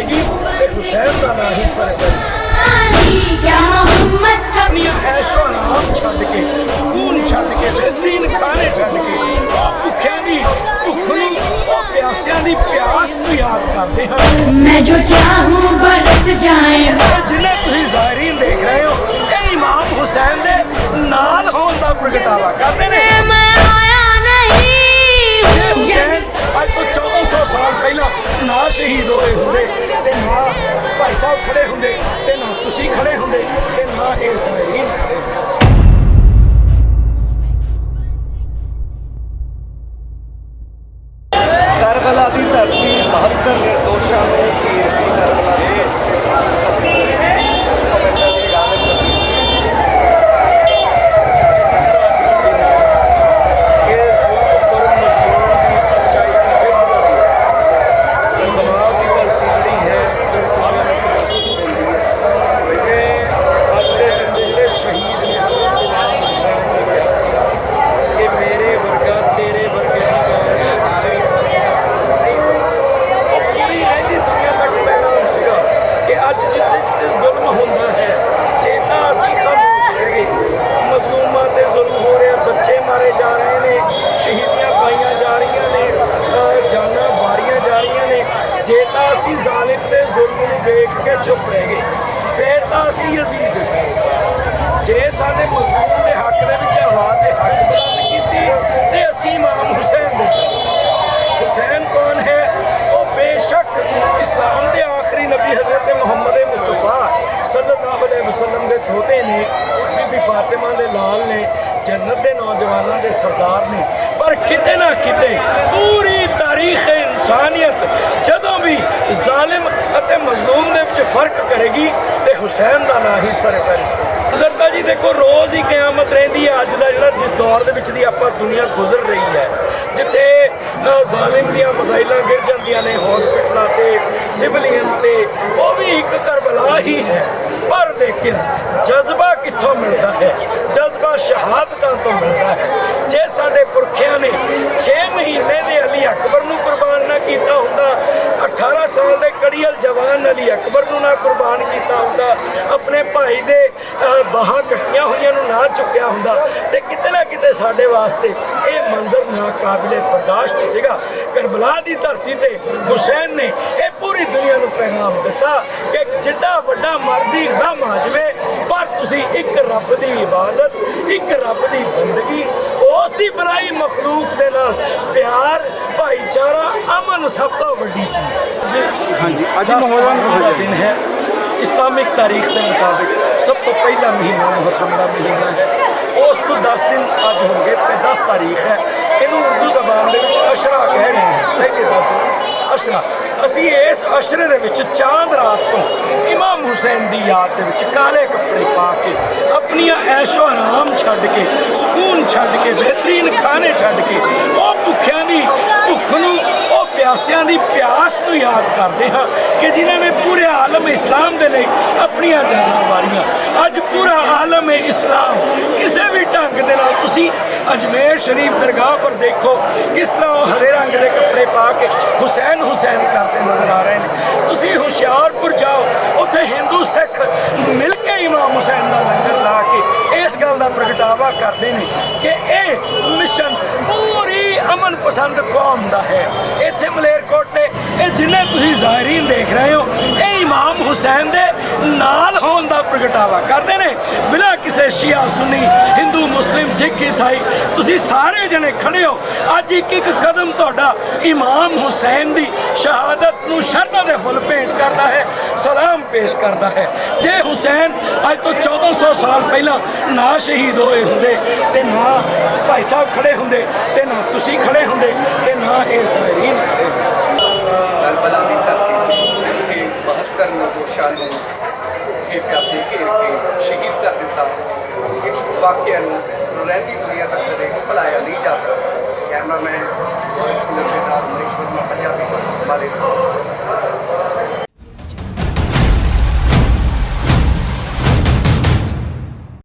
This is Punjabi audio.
کرے گی۔ کہ حسین کا نام ہی سر دنیا ایش و آرام چھڈ کے سکون چھڈ کے بہترین کھانے چھڈ کے۔ وہ بھکھے دی بھکھ نو وہ پیاسیاں پیاس نو یاد کرتے ہیں۔ میں جو چاہوں برس جائیں۔ جنہیں تسی ظاہرین دیکھ رہے ہو اے امام حسین دے نال ہون دا پرگٹاوا کرتے ہیں۔ حسین اج تو چودہ سو سال پہلا نہ شہید ہوئے ہوئے ਧਰਤੀ 72 ਅੱਜ ਜਿੱਥੇ ਜਿੱਥੇ ਜ਼ੁਲਮ ਹੁੰਦਾ ਹੈ, ਜੇ ਤਾਂ ਅਸੀਂ ਖਾਮੋਸ਼ ਰਹਿ ਗਏ ਮਜ਼ਲੂਮਾਂ ਤੇ ਜ਼ੁਲਮ ਹੋ ਰਿਹਾ, ਬੱਚੇ ਮਾਰੇ ਜਾ ਰਹੇ ਨੇ, ਸ਼ਹੀਦੀਆਂ ਪਾਈਆਂ ਜਾ ਰਹੀਆਂ ਨੇ ਜਾਨਾਂ ਵਾਰੀਆਂ ਜਾ ਰਹੀਆਂ ਨੇ। ਜੇ ਤਾਂ ਅਸੀਂ ਜ਼ਾਲਿਮ ਦੇ ਜ਼ੁਲਮ ਨੂੰ ਦੇਖ ਕੇ ਚੁੱਪ ਰਹਿ ਗਏ, ਫਿਰ ਤਾਂ ਅਸੀਂ ਯਜ਼ੀਦ ਜੇ ਸਾਡੇ ਮਜ਼ਲੂਮ ਦੇ ਹੱਕ ਦੇ ਵਿੱਚ ਆਵਾਜ਼ ਦੇ ਹੱਕ ਬੁਲੰਦ ਕੀਤੀ, ਤੇ ਅਸੀਂ ਇਮਾਮ ਹੁਸੈਨ ਦੇ ਹੁਸੈਨ ਕੌਣ ਹੈ? ਉਹ ਬੇਸ਼ੱਕ ਇਸਲਾਮ ਦੇ ਆਖਰੀ ਨਬੀ ਹਜ਼ਰਤ ਮੁਹੰਮਦ ਮੁਸਤਫਾ ਸੱਲੱਲਾਹੁ ਅਲੈਹਿ ਵਸੱਲਮ ਦੇ ਦੋਤੇ ਨੇ ਬੀਬੀ ਫਾਤਿਮਾ ਦੇ ਲਾਲ ਨੇ ਜੰਨਤ ਦੇ ਨੌਜਵਾਨਾਂ ਦੇ ਨੇ। ਪਰ ਕਿਤੇ ਨਾ ਕਿਤੇ ਪੂਰੀ ਤਾਰੀਖ ਇਨਸਾਨੀਅਤ। ਜਦੋਂ ਵੀ ਜ਼ਾਲਿਮ ਅਤੇ ਮਜ਼ਲੂਮ ਦੇ ਵਿੱਚ ਫ਼ਰਕ ਕਰੇਗੀ ਤੇ ਹੁਸੈਨ ਦਾ ਨਾਂ ਹੀ ਸਰਫਰਿਸ਼ਤ ਹਜ਼ਰਤਾ ਜੀ, ਦੇਖੋ, ਰੋਜ਼ ਹੀ ਕਿਆਮਤ ਰਹਿੰਦੀ ਹੈ। ਅੱਜ ਦਾ ਜਿਹੜਾ ਜਿਸ ਦੌਰ ਦੇ ਵਿੱਚ ਦੀ ਆਪਾਂ ਦੁਨੀਆ ਗੁਜ਼ਰ ਰਹੀ ਹੈ, ਜਿੱਥੇ ਜ਼ਾਲਿਮ ਦੀਆਂ ਮਜ਼ਾਈਲਾਂ ਗਿਰ ਜਾਂਦੀਆਂ ਨੇ ਹਸਪੀਟਲਾਂ ਤੇ ਸਿਵਲੀਅਨ ਤੇ, ਉਹ ਵੀ ਇੱਕ ਕਰਬਲਾ ਹੀ ਹੈ। ਸਾਲ ਜਵਾਨ ਅਲੀ ਅਕਬਰ ਨੂੰ ਨਾ ਕੁਰਬਾਨ ਕੀਤਾ ਹੁੰਦਾ, ਆਪਣੇ ਭਾਈ ਦੇ ਬਾਹਾਂ ਕੱਟੀਆਂ ਹੋਈਆਂ ਨੂੰ ਨਾ ਚੁੱਕਿਆ ਹੁੰਦਾ ਤੇ ਕਿਤੇ ਨਾ ਕਿਤੇ ਸਾਡੇ ਵਾਸਤੇ ਇਹ ਮੰਜ਼ਰ ਨਾ ਕਾਬਿਲੇ ਬਰਦਾਸ਼ਤ ਸੀਗਾ। ਕਰਬਲਾ ਦੀ ਧਰਤੀ ਤੇ ਹੁਸੈਨ ਨੇ ਇਹ ਪੂਰੀ ਦੁਨੀਆ ਨੂੰ ਪੈਗਾਮ ਦਿੱਤਾ ਕਿ ਜਿੱਡਾ ਵੱਡਾ ਮਰਜ਼ੀ ਗਮ ਆ ਜਾਵੇ, ਪਰ ਤੁਸੀਂ ਇੱਕ ਰੱਬ ਦੀ ਇਬਾਦਤ, ਇੱਕ ਰੱਬ ਦੀ ਬੰਦਗੀ, ਉਸ ਦੀ ਬਣਾਈ ਮਖਲੂਕ ਦੇ ਨਾਲ ਪਿਆਰ, ਭਾਈਚਾਰਾ ਅਮਨ ਸਭ ਤੋਂ ਵੱਡੀ ਚੀਜ਼ ਹੈ। ਹਾਂਜੀ। ਅੱਜ ਮੁਹੱਰਮ ਦਾ ਦਿਨ ਹੈ। ਇਸਲਾਮਿਕ ਤਾਰੀਖ ਦੇ ਮੁਤਾਬਿਕ ਸਭ ਤੋਂ ਪਹਿਲਾ ਮਹੀਨਾ ਮੁਹੱਰਮ ਦਾ ਮਹੀਨਾ ਹੈ। ਉਸ ਤੋਂ 10 ਦਿਨ ਅੱਜ ਹੋ ਗਏ ਤੇ 10 ਤਾਰੀਖ ਹੈ। ਇਹਨੂੰ ਉਰਦੂ ਜ਼ਬਾਨ ਦੇ ਵਿੱਚ ਅਸ਼ਰਾ ਕਹਿ ਰਹੇ ਹਾਂ। ਪਹਿਲੇ 10 ਦਿਨ ਅਸ਼ਰਾ। ਅਸੀਂ ਇਸ ਅਸ਼ਰੇ ਦੇ ਵਿੱਚ ਚਾਂਦ ਰਾਤ ਤੋਂ ਇਮਾਮ ਹੁਸੈਨ ਦੀ ਯਾਦ ਦੇ ਵਿੱਚ ਕਾਲੇ ਕੱਪੜੇ ਪਾ ਕੇ ਆਪਣੀਆਂ ਐਸ਼ੋ ਆਰਾਮ ਛੱਡ ਕੇ ਸਕੂਨ ਛੱਡ ਕੇ ਬਿਹਤਰੀਨ ਖਾਣੇ ਛੱਡ ਕੇ ਉਹ ਭੁੱਖਿਆਂ ਦੀ ਭੁੱਖ ਨੂੰ ਪਿਆਸਿਆਂ ਦੀ ਪਿਆਸ ਨੂੰ ਯਾਦ ਕਰਦੇ ਹਾਂ ਕਿ ਜਿਨ੍ਹਾਂ ਨੇ ਪੂਰੇ ਆਲਮ ਇਸਲਾਮ ਦੇ ਲਈ ਆਪਣੀਆਂ ਜਾਨਾਂ ਵਾਰੀਆਂ ਅੱਜ ਪੂਰਾ ਆਲਮ ਇਸਲਾਮ। ਕਿਸੇ ਵੀ ਢੰਗ ਦੇ ਨਾਲ ਤੁਸੀਂ ਅਜਮੇਰ ਸ਼ਰੀਫ ਦਰਗਾਹ ਪਰ ਦੇਖੋ ਕਿਸ ਤਰ੍ਹਾਂ ਉਹ ਹਰੇ ਰੰਗ ਦੇ ਕੱਪੜੇ ਪਾ ਕੇ ਹੁਸੈਨ ਹੁਸੈਨ ਕਰਦੇ ਨਜ਼ਰ ਆ ਰਹੇ ਨੇ। ਤੁਸੀਂ ਹੁਸ਼ਿਆਰਪੁਰ ਜਾਓ, ਉੱਥੇ ਹਿੰਦੂ ਸਿੱਖ ਮਿਲ ਕੇ ਇਮਾਮ ਹੁਸੈਨ ਦਾ ਲੰਗਰ ਲਾ ਕੇ ਇਸ ਗੱਲ ਦਾ ਪ੍ਰਗਟਾਵਾ ਕਰਦੇ ਨੇ ਕਿ ਇਹ ਮਿਸ਼ਨ ਪੂਰੀ ਅਮਨ ਪਸੰਦ ਕੌਮ ਦਾ ਹੈ। ਇੱਥੇ ਮਲੇਰਕੋਟਲੇ ਇਹ ਜਿੰਨੇ ਤੁਸੀਂ ਜ਼ਾਹਿਰੀਨ ਦੇਖ ਰਹੇ ਹੋ, ਇਹ ਇਮਾਮ ਹੁਸੈਨ ਦੇ ਨਾਲ ਹੋਣ ਦਾ ਪ੍ਰਗਟਾਵਾ ਕਰਦੇ ਨੇ। ਬਿਨਾਂ ਕਿਸੇ ਸ਼ੀਆ ਸੁਨੀ, ਹਿੰਦੂ, ਮੁਸਲਿਮ, ਸਿੱਖ, ਈਸਾਈ, ਤੁਸੀਂ ਸਾਰੇ ਜਣੇ ਖੜੇ ਹੋ। ਅੱਜ ਇੱਕ ਇੱਕ ਕਦਮ ਤੁਹਾਡਾ ਇਮਾਮ ਹੁਸੈਨ ਦੀ ਸ਼ਹਾਦਤ ਨੂੰ ਸ਼ਰਧਾ ਦੇ ਫੁੱਲ ਭੇਂਟ ਕਰਦਾ ਹੈ, ਸਲਾਮ ਪੇਸ਼ ਕਰਦਾ ਹੈ। ਜੇ ਹੁਸੈਨ ਅੱਜ ਤੋਂ 1400 ਸਾਲ ਪਹਿਲਾਂ ਨਾ ਸ਼ਹੀਦ ਹੋਏ ਹੁੰਦੇ, ਤੇ ਨਾ ਭਾਈ ਸਾਹਿਬ ਖੜੇ ਹੁੰਦੇ, ਤੇ ਨਾ ਤੁਸੀਂ ਖੜੇ ਹੁੰਦੇ, ਤੇ ਨਾ ਇਹ ਜ਼ਾਹਿਰੀਨ ਖੜੇ ਹੁੰਦੇ। ਦੀ ਧਰਤੀ ਜਿੱਥੇ 72 ਨਿਰਦੋਸ਼ਾਂ ਨੂੰ ਭੁੱਖੇ ਪਿਆਸੇ ਘੇਰ ਕੇ ਸ਼ਹੀਦ ਕਰ ਦਿੱਤਾ। ਇਸ ਵਾਕਿਆ ਨੂੰ ਰਹਿੰਦੀ ਦੁਨੀਆ ਤੱਕ ਕਦੇ ਭੁਲਾਇਆ ਨਹੀਂ ਜਾ ਸਕਦਾ। ਕੈਮਰਾਮੈਨ ਨਿਰਦੇਸ਼ਕਾਰ ਮਨੀਸ਼ ਵਰਮਾ ਪੰਜਾਬੀ ਬਾਰੇ